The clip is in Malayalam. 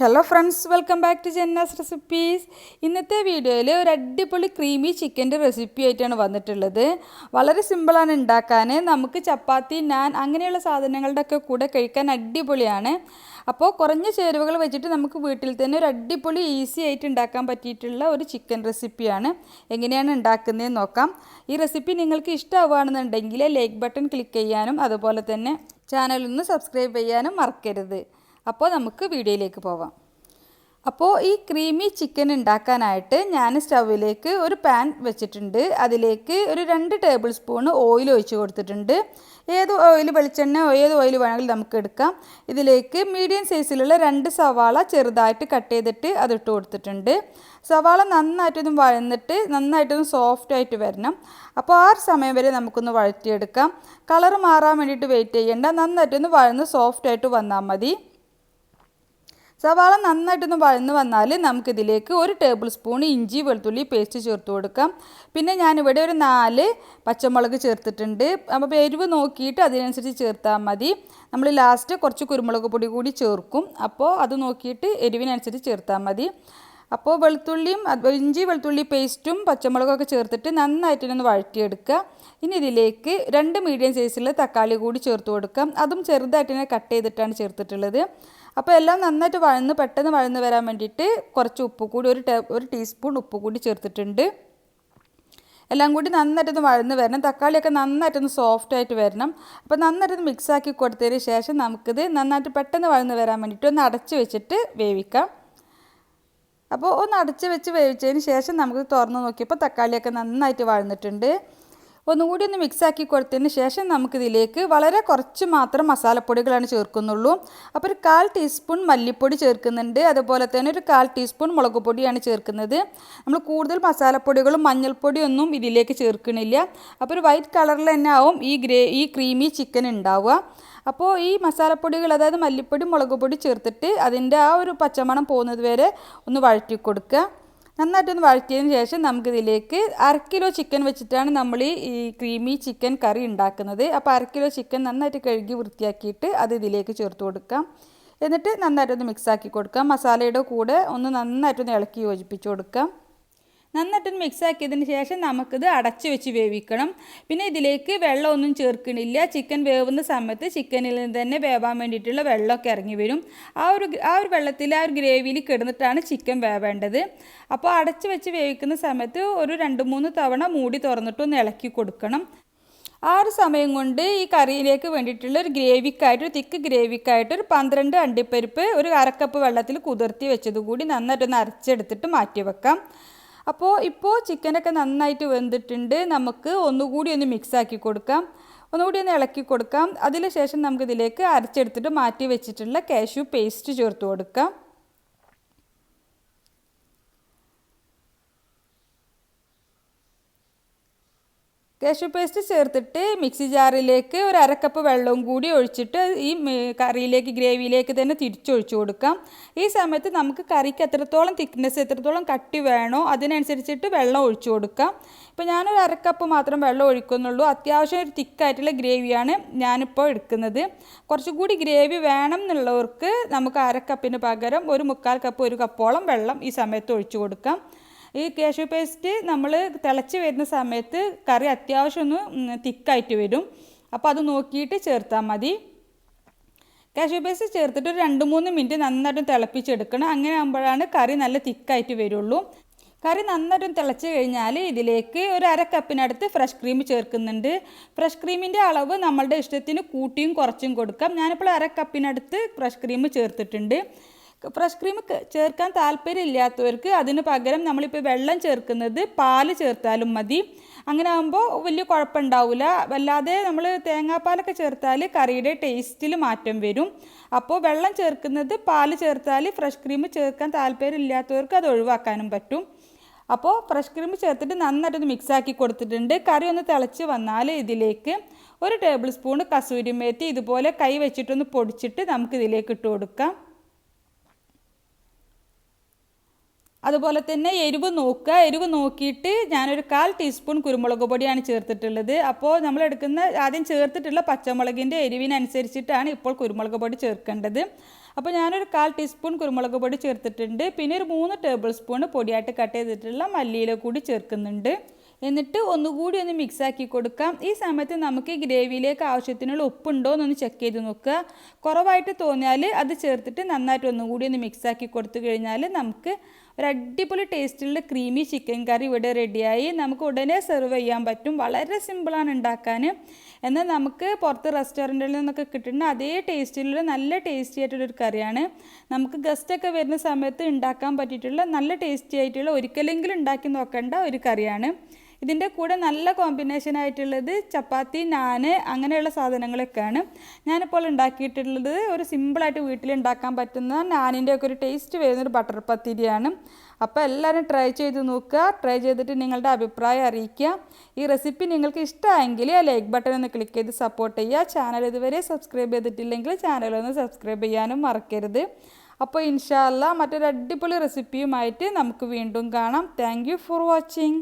Hello friends welcome back to Jenna's recipes ഇന്നത്തെ വീഡിയോയിൽ ഒരു അടിപൊളി ക്രീമി ചിക്കന്റെ റെസിപ്പി ആയിട്ടാണ് വന്നിട്ടുള്ളത്. വളരെ സിമ്പിളാണ് ഉണ്ടാക്കാൻ നമുക്ക് ചപ്പാത്തി നാൻ അങ്ങനെയുള്ള സാധനങ്ങളുടെ ഒക്കെ കൂടെ കഴിക്കാൻ അടിപൊളിയാണ്. അപ്പോൾ കുറഞ്ഞ ചേരുവകൾ വെച്ചിട്ട് നമുക്ക് വീട്ടിൽ തന്നെ ഒരു അടിപൊളി ഈസി ആയിട്ട് ഉണ്ടാക്കാൻ പറ്റിയിട്ടുള്ള ഒരു ചിക്കൻ റെസിപ്പിയാണ് എങ്ങനെയാണ് ഉണ്ടാക്കുന്നതെന്ന് നോക്കാം. ഈ റെസിപ്പി നിങ്ങൾക്ക് ഇഷ്ടമാവുകയാണെന്നുണ്ടെങ്കിൽ ലൈക്ക് ബട്ടൺ ക്ലിക്ക് ചെയ്യാനും അതുപോലെ തന്നെ ചാനലൊന്ന് സബ്സ്ക്രൈബ് ചെയ്യാനും മറക്കരുത്. അപ്പോൾ നമുക്ക് വീഡിയോയിലേക്ക് പോവാം. അപ്പോൾ ഈ ക്രീമി ചിക്കൻ ഉണ്ടാക്കാനായിട്ട് ഞാൻ സ്റ്റൗവിലേക്ക് ഒരു പാൻ വെച്ചിട്ടുണ്ട്. അതിലേക്ക് ഒരു രണ്ട് ടേബിൾ സ്പൂണ് ഓയിൽ ഒഴിച്ച് കൊടുത്തിട്ടുണ്ട്. ഏത് ഓയിൽ വെളിച്ചെണ്ണ ഏത് ഓയിൽ വേണമെങ്കിലും നമുക്ക് എടുക്കാം. ഇതിലേക്ക് മീഡിയം സൈസിലുള്ള രണ്ട് സവാള ചെറുതായിട്ട് കട്ട് ചെയ്തിട്ട് അതിട്ട് കൊടുത്തിട്ടുണ്ട്. സവാള നന്നായിട്ടൊന്ന് വഴന്നിട്ട് നന്നായിട്ടൊന്ന് സോഫ്റ്റ് ആയിട്ട് വരണം. അപ്പോൾ ആ സമയം വരെ നമുക്കൊന്ന് വഴറ്റിയെടുക്കാം. കളർ മാറാൻ വേണ്ടിയിട്ട് വെയിറ്റ് ചെയ്യേണ്ട. നന്നായിട്ടൊന്ന് വഴന്ന് സോഫ്റ്റ് ആയിട്ട് വന്നാൽ മതി. സവാള നന്നായിട്ടൊന്ന് വഴന്ന് വന്നാൽ നമുക്കിതിലേക്ക് ഒരു ടേബിൾ സ്പൂൺ ഇഞ്ചി വെളുത്തുള്ളി പേസ്റ്റ് ചേർത്ത് കൊടുക്കാം. പിന്നെ ഞാനിവിടെ ഒരു നാല് പച്ചമുളക് ചേർത്തിട്ടുണ്ട്. അപ്പോൾ എരിവ് നോക്കിയിട്ട് അതിനനുസരിച്ച് ചേർത്താൽ മതി. നമ്മൾ ലാസ്റ്റ് കുറച്ച് കുരുമുളക് പൊടി കൂടി ചേർക്കും. അപ്പോൾ അത് നോക്കിയിട്ട് എരിവിനനുസരിച്ച് ചേർത്താൽ മതി. അപ്പോൾ വെളുത്തുള്ളിയും ഇഞ്ചി വെളുത്തുള്ളി പേസ്റ്റും പച്ചമുളകൊക്കെ ചേർത്തിട്ട് നന്നായിട്ടൊന്ന് വഴറ്റിയെടുക്കുക. ഇനി ഇതിലേക്ക് രണ്ട് മീഡിയം സൈസിലുള്ള തക്കാളി കൂടി ചേർത്ത് കൊടുക്കാം. അതും ചെറുതായിട്ട് തന്നെ കട്ട് ചെയ്തിട്ടാണ് ചേർത്തിട്ടുള്ളത്. അപ്പോൾ എല്ലാം നന്നായിട്ട് വഴന്ന് പെട്ടെന്ന് വഴന്ന് വരാൻ വേണ്ടിയിട്ട് കുറച്ച് ഉപ്പ് കൂടി ഒരു ടേ ഒരു ടീസ്പൂൺ ഉപ്പ് കൂടി ചേർത്തിട്ടുണ്ട്. എല്ലാം കൂടി നന്നായിട്ടൊന്ന് വഴന്ന് വരണം. തക്കാളിയൊക്കെ നന്നായിട്ടൊന്ന് സോഫ്റ്റ് ആയിട്ട് വരണം. അപ്പോൾ നന്നായിട്ടൊന്ന് മിക്സ് ആക്കി കൊടുത്തതിന് ശേഷം നമുക്കിത് നന്നായിട്ട് പെട്ടെന്ന് വഴന്ന് വരാൻ വേണ്ടിയിട്ട് ഒന്ന് അടച്ച് വെച്ചിട്ട് വേവിക്കാം. അപ്പോൾ ഒന്ന് അടച്ച് വെച്ച് വേവിച്ചതിന് ശേഷം നമുക്ക് തുറന്ന് നോക്കിയപ്പോൾ തക്കാളിയൊക്കെ നന്നായിട്ട് വഴന്നിട്ടുണ്ട്. ഒന്നുകൂടി ഒന്ന് മിക്സ് ആക്കി കൊടുത്തതിന് ശേഷം നമുക്കിതിലേക്ക് വളരെ കുറച്ച് മാത്രം മസാലപ്പൊടികളാണ് ചേർക്കുന്നുള്ളൂ. അപ്പോൾ ഒരു കാൽ ടീസ്പൂൺ മല്ലിപ്പൊടി ചേർക്കുന്നുണ്ട്. അതുപോലെ തന്നെ ഒരു കാൽ ടീസ്പൂൺ മുളക് പൊടിയാണ് ചേർക്കുന്നത്. നമ്മൾ കൂടുതൽ മസാലപ്പൊടികളും മഞ്ഞൾപ്പൊടിയൊന്നും ഇതിലേക്ക് ചേർക്കണില്ല. അപ്പോൾ ഒരു വൈറ്റ് കളറിൽ തന്നെ ആവും ഈ ഗ്രേ ഈ ക്രീമി ചിക്കൻ ഉണ്ടാവുക. അപ്പോൾ ഈ മസാലപ്പൊടികൾ അതായത് മല്ലിപ്പൊടി മുളക് പൊടി ചേർത്തിട്ട് അതിന്റെ ആ ഒരു പച്ചമണം പോകുന്നത് വരെ ഒന്ന് വഴറ്റി കൊടുക്കുക നന്നായിട്ടൊന്ന് വഴറ്റിയതിന് ശേഷം നമുക്കിതിലേക്ക് അര കിലോ ചിക്കൻ വെച്ചിട്ടാണ് നമ്മൾ ഈ ക്രീമി ചിക്കൻ കറി ഉണ്ടാക്കുന്നത്. അപ്പോൾ അര കിലോ ചിക്കൻ നന്നായിട്ട് കഴുകി വൃത്തിയാക്കിയിട്ട് അത് ഇതിലേക്ക് ചേർത്ത് കൊടുക്കാം. എന്നിട്ട് നന്നായിട്ടൊന്ന് മിക്സാക്കി കൊടുക്കാം. മസാലയുടെ കൂടെ ഒന്ന് നന്നായിട്ടൊന്ന് ഇളക്കി യോജിപ്പിച്ച് കൊടുക്കാം. നന്നായിട്ടൊന്ന് മിക്സ് ആക്കിയതിന് ശേഷം നമുക്കിത് അടച്ച് വെച്ച് വേവിക്കണം. പിന്നെ ഇതിലേക്ക് വെള്ളമൊന്നും ചേർക്കണില്ല. ചിക്കൻ വേവുന്ന സമയത്ത് ചിക്കനിൽ നിന്ന് തന്നെ വേവാൻ വേണ്ടിയിട്ടുള്ള വെള്ളമൊക്കെ ഇറങ്ങി വരും. ആ ഒരു ആ ഒരു വെള്ളത്തിൽ ആ ഒരു ഗ്രേവിയിൽ കിടന്നിട്ടാണ് ചിക്കൻ വേവേണ്ടത്. അപ്പോൾ അടച്ച് വെച്ച് വേവിക്കുന്ന സമയത്ത് ഒരു രണ്ട് മൂന്ന് തവണ മൂടി തുറന്നിട്ടൊന്ന് ഇളക്കി കൊടുക്കണം. ആ ഒരു സമയം കൊണ്ട് ഈ കറിയിലേക്ക് വേണ്ടിയിട്ടുള്ള ഒരു ഗ്രേവിക്കായിട്ട് ഒരു തിക്ക് ഗ്രേവിക്കായിട്ട് ഒരു പന്ത്രണ്ട് അണ്ടിപ്പരിപ്പ് ഒരു അരക്കപ്പ് വെള്ളത്തിൽ കുതിർത്തി വെച്ചത് കൂടി നന്നായിട്ടൊന്ന് അരച്ചെടുത്തിട്ട് മാറ്റി വെക്കാം. അപ്പോൾ ഇപ്പോൾ ചിക്കനൊക്കെ നന്നായിട്ട് വെന്തിട്ടുണ്ട്. നമുക്ക് ഒന്നുകൂടി ഒന്ന് മിക്സാക്കി കൊടുക്കാം. ഒന്നുകൂടി ഒന്ന് ഇളക്കി കൊടുക്കാം. അതിന് ശേഷം നമുക്കിതിലേക്ക് അരച്ചെടുത്തിട്ട് മാറ്റി വെച്ചിട്ടുള്ള കാഷ്യൂ പേസ്റ്റ് ചേർത്ത് കൊടുക്കാം. കാഷ്യൂ പേസ്റ്റ് ചേർത്തിട്ട് മിക്സി ജാറിലേക്ക് ഒരു അരക്കപ്പ് വെള്ളവും കൂടി ഒഴിച്ചിട്ട് ഈ കറിയിലേക്ക് ഗ്രേവിയിലേക്ക് തന്നെ തിരിച്ചൊഴിച്ചു കൊടുക്കാം. ഈ സമയത്ത് നമുക്ക് കറിക്ക് എത്രത്തോളം തിക്നെസ് എത്രത്തോളം കട്ടി വേണോ അതിനനുസരിച്ചിട്ട് വെള്ളം ഒഴിച്ചു കൊടുക്കാം. ഇപ്പോൾ ഞാനൊരു അരക്കപ്പ് മാത്രം വെള്ളം ഒഴിക്കുന്നുള്ളൂ. അത്യാവശ്യം ഒരു തിക്കായിട്ടുള്ള ഗ്രേവിയാണ് ഞാനിപ്പോൾ എടുക്കുന്നത്. കുറച്ചുകൂടി ഗ്രേവി വേണം എന്നുള്ളവർക്ക് നമുക്ക് അരക്കപ്പിന് പകരം ഒരു മുക്കാൽ കപ്പ് ഒരു കപ്പോളം വെള്ളം ഈ സമയത്ത് ഒഴിച്ചു കൊടുക്കാം. ഈ കാഷ്യൂ പേസ്റ്റ് നമ്മൾ തിളച്ച് വരുന്ന സമയത്ത് കറി അത്യാവശ്യം ഒന്ന് തിക്കായിട്ട് വരും. അപ്പോൾ അത് നോക്കിയിട്ട് ചേർത്താൽ മതി. കാഷ്യൂ പേസ്റ്റ് ചേർത്തിട്ട് ഒരു രണ്ട് മൂന്ന് മിനിറ്റ് നന്നായിട്ട് തിളപ്പിച്ചെടുക്കണം. അങ്ങനെ ആകുമ്പോഴാണ് കറി നല്ല തിക്കായിട്ട് വരുള്ളൂ. കറി നന്നായിട്ടും തിളച്ച് കഴിഞ്ഞാൽ ഇതിലേക്ക് ഒരു അര കപ്പിനടുത്ത് ഫ്രഷ് ക്രീം ചേർക്കുന്നുണ്ട്. ഫ്രഷ് ക്രീമിന്റെ അളവ് നമ്മളുടെ ഇഷ്ടത്തിന് കൂട്ടിയും കുറച്ചും കൊടുക്കാം. ഞാനിപ്പോൾ അര കപ്പിനടുത്ത് ഫ്രഷ് ക്രീം ചേർത്തിട്ടുണ്ട്. ഫ്രഷ് ക്രീം ചേർക്കാൻ താല്പര്യമില്ലാത്തവർക്ക് അതിന് പകരം നമ്മളിപ്പോൾ വെള്ളം ചേർക്കുന്നത് പാൽ ചേർത്താലും മതി. അങ്ങനെ ആകുമ്പോൾ വലിയ കുഴപ്പമുണ്ടാവില്ല വല്ലാതെ നമ്മൾ തേങ്ങാപ്പാലൊക്കെ ചേർത്താൽ കറിയുടെ ടേസ്റ്റിൽ മാറ്റം വരും. അപ്പോൾ വെള്ളം ചേർക്കുന്നത് പാൽ ചേർത്താൽ ഫ്രഷ് ക്രീം ചേർക്കാൻ താല്പര്യമില്ലാത്തവർക്ക് അത് ഒഴിവാക്കാനും പറ്റും. അപ്പോൾ ഫ്രഷ് ക്രീം ചേർത്തിട്ട് നന്നായിട്ടൊന്ന് മിക്സാക്കി കൊടുത്തിട്ടുണ്ട്. കറി ഒന്ന് തിളച്ച് വന്നാൽ ഇതിലേക്ക് ഒരു ടേബിൾ സ്പൂൺ കസൂരി മേത്തി ഇതുപോലെ കൈ വെച്ചിട്ടൊന്ന് പൊടിച്ചിട്ട് നമുക്കിതിലേക്ക് ഇട്ട് കൊടുക്കാം. അതുപോലെ തന്നെ എരിവ് നോക്കുക. എരിവ് നോക്കിയിട്ട് ഞാനൊരു കാൽ ടീസ്പൂൺ കുരുമുളക് പൊടിയാണ് ചേർത്തിട്ടുള്ളത്. അപ്പോൾ നമ്മൾ എടുക്കുന്ന ആദ്യം ചേർത്തിട്ടുള്ള പച്ചമുളകിന്റെ എരിവിനനുസരിച്ചിട്ടാണ് ഇപ്പോൾ കുരുമുളക് പൊടി ചേർക്കേണ്ടത്. അപ്പോൾ ഞാനൊരു കാൽ ടീസ്പൂൺ കുരുമുളക് പൊടി ചേർത്തിട്ടുണ്ട്. പിന്നെ ഒരു മൂന്ന് ടേബിൾ സ്പൂൺ പൊടിയായിട്ട് കട്ട് ചെയ്തിട്ടുള്ള മല്ലിയില കൂടി ചേർക്കുന്നുണ്ട്. എന്നിട്ട് ഒന്നുകൂടി ഒന്ന് മിക്സ് ആക്കി കൊടുക്കാം. ഈ സമയത്ത് നമുക്ക് ഗ്രേവിയിലേക്ക് ആവശ്യത്തിനുള്ള ഉപ്പുണ്ടോ എന്നൊന്ന് ചെക്ക് ചെയ്ത് നോക്കുക. കുറവായിട്ട് തോന്നിയാൽ അത് ചേർത്തിട്ട് നന്നായിട്ട് ഒന്നുകൂടി ഒന്ന് മിക്സ് ആക്കി കൊടുത്തു കഴിഞ്ഞാൽ നമുക്ക് ഒരു അടിപൊളി ടേസ്റ്റിലുള്ള ക്രീമി ചിക്കൻ കറി ഇവിടെ റെഡിയായി നമുക്ക് ഉടനെ സെർവ് ചെയ്യാൻ പറ്റും. വളരെ സിമ്പിളാണ് ഉണ്ടാക്കാൻ. എന്നാൽ നമുക്ക് പുറത്ത് റെസ്റ്റോറന്റിൽ നിന്നൊക്കെ കിട്ടുന്ന അതേ ടേസ്റ്റിലുള്ള നല്ല ടേസ്റ്റി ആയിട്ടുള്ളൊരു കറിയാണ് നമുക്ക് ഗസ്റ്റൊക്കെ വരുന്ന സമയത്ത് ഉണ്ടാക്കാൻ പറ്റിയിട്ടുള്ള നല്ല ടേസ്റ്റി ആയിട്ടുള്ള ഒരിക്കലെങ്കിലും ഉണ്ടാക്കി നോക്കേണ്ട ഒരു കറിയാണ് ഇതിന്റെ കൂടെ നല്ല കോമ്പിനേഷൻ ആയിട്ടുള്ളത് ചപ്പാത്തി നാന് അങ്ങനെയുള്ള സാധനങ്ങളൊക്കെയാണ്. ഞാനിപ്പോൾ ഉണ്ടാക്കിയിട്ടുള്ളത് ഒരു സിമ്പിളായിട്ട് വീട്ടിൽ ഉണ്ടാക്കാൻ പറ്റുന്ന നാനിന്റെ ഒക്കെ ഒരു ടേസ്റ്റ് വരുന്നൊരു ബട്ടർ പത്തിരിയാണ്. അപ്പോൾ എല്ലാവരും ട്രൈ ചെയ്ത് നോക്കുക. ട്രൈ ചെയ്തിട്ട് നിങ്ങളുടെ അഭിപ്രായം അറിയിക്കുക. ഈ റെസിപ്പി നിങ്ങൾക്ക് ഇഷ്ടമായെങ്കിൽ ലൈക്ക് ബട്ടൺ ഒന്ന് ക്ലിക്ക് ചെയ്ത് സപ്പോർട്ട് ചെയ്യുക. ചാനൽ ഇതുവരെ സബ്സ്ക്രൈബ് ചെയ്തിട്ടില്ലെങ്കിൽ ചാനൽ ഒന്ന് സബ്സ്ക്രൈബ് ചെയ്യാനും മറക്കരുത്. അപ്പോൾ ഇൻഷാല്ല മറ്റൊരു അടിപൊളി റെസിപ്പിയുമായിട്ട് നമുക്ക് വീണ്ടും കാണാം. Thank for watching